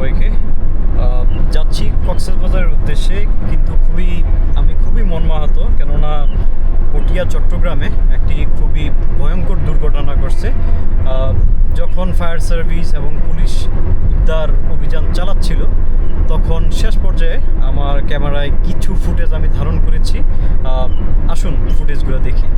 সবাইকে। যাচ্ছি কক্সবাজারের উদ্দেশ্যে, কিন্তু খুবই, আমি খুবই মর্মাহত কেননা পটিয়া, চট্টগ্রামে একটি খুবই ভয়ঙ্কর দুর্ঘটনা ঘটছে। যখন ফায়ার সার্ভিস এবং পুলিশ উদ্ধার অভিযান চালাচ্ছিল, তখন শেষ পর্যায়ে আমার ক্যামেরায় কিছু ফুটেজ আমি ধারণ করেছি। আসুন ফুটেজগুলো দেখি।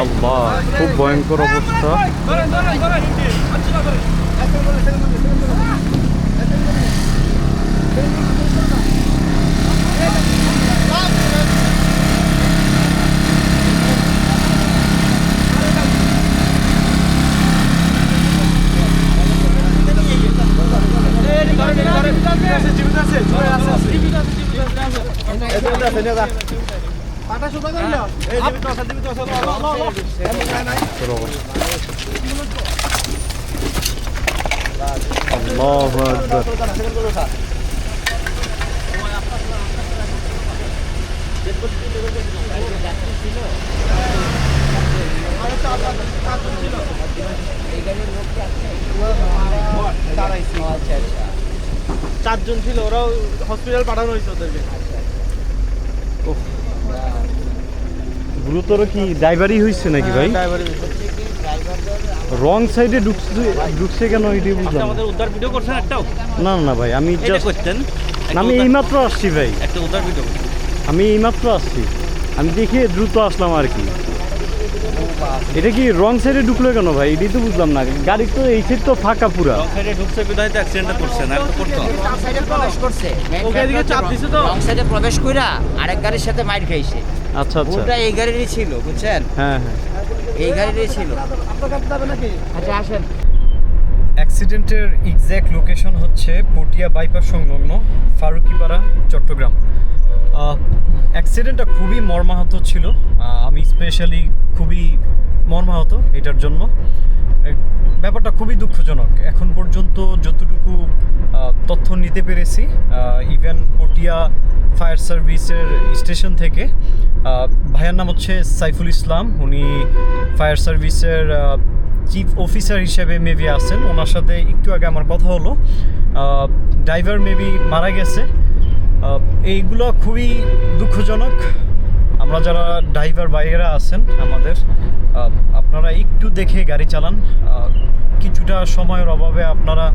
Allah. Bu Boeing robotta. Gracias. চারজন ছিল ওরাও হসপিটাল পাঠানো হয়েছে ওদেরকে। গুরুতর কি ড্রাইভারই হয়েছে নাকি ভাই? রং সাইডে ঢুকছে ঢুকছে কেন এটি বুঝলাম না। আমাদের উদ্ধার ভিডিও করছেন একটাও? না না ভাই আমি এটা জাস্ট করতেন আমি এইমাত্র আসছি ভাই। একটা উদ্ধার ভিডিও আমি এইমাত্র আসছি। আমি দেখে দ্রুত আসলাম আর কি। এটা কি রং সাইডে ঢুকলো কেন ভাই? এটাই তো বুঝলাম না। গাড়ি তো এই সাইড তো ফাঁকা পুরা। রং সাইডে ঢুকছে বিধায় তো অ্যাক্সিডেন্টটা করছে না তো করতো? রং সাইডে প্রবেশ করছে ওকে এদিকে চাপ দিছে তো। রং সাইডে প্রবেশ কইরা আরেক গাড়ির সাথে মাইর খাইছে। আচ্ছা আচ্ছা। ওটা এই গাড়িরই ছিল বুঝছেন? হ্যাঁ হ্যাঁ। এই গাড়িরই ছিল। আচ্ছা আসেন। অ্যাক্সিডেন্টের এক্স্যাক্ট লোকেশন হচ্ছে পটিয়া বাইপাস সংলগ্ন ফারুকিপাড়া চট্টগ্রাম। অ্যাক্সিডেন্টটা খুবই মর্মাহত ছিল। আমি স্পেশালি খুবই মর্মাহত এটার জন্য। ব্যাপারটা খুবই দুঃখজনক। এখন পর্যন্ত যতটুকু তথ্য নিতে পেরেছি ইভেন পটিয়া ফায়ার সার্ভিসের স্টেশন থেকে ভাইয়ার নাম হচ্ছে সাইফুল ইসলাম। উনি ফায়ার সার্ভিসের চিফ অফিসার হিসেবে মেবি আছেন। ওনার সাথে একটু আগে আমার কথা হলো। ড্রাইভার মেবি মারা গেছে। এইগুলো খুবই দুঃখজনক। আমরা যারা ড্রাইভার বাইরেরা আছেন আমাদের আপনারা দেখে গাড়ি চালান কিছুটা সময়ের অভাবে আপনারা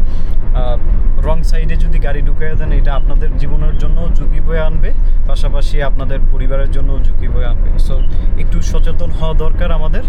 রং সাইডে যদি গাড়ি ঢুকে দেন, এটা আপনাদের জীবনের জন্য ঝুঁকি বয়ে আনবে, পাশাপাশি আপনাদের পরিবারের জন্য ঝুঁকি বয়ে আনবে। সো একটু সচেতন হওয়া দরকার আমাদের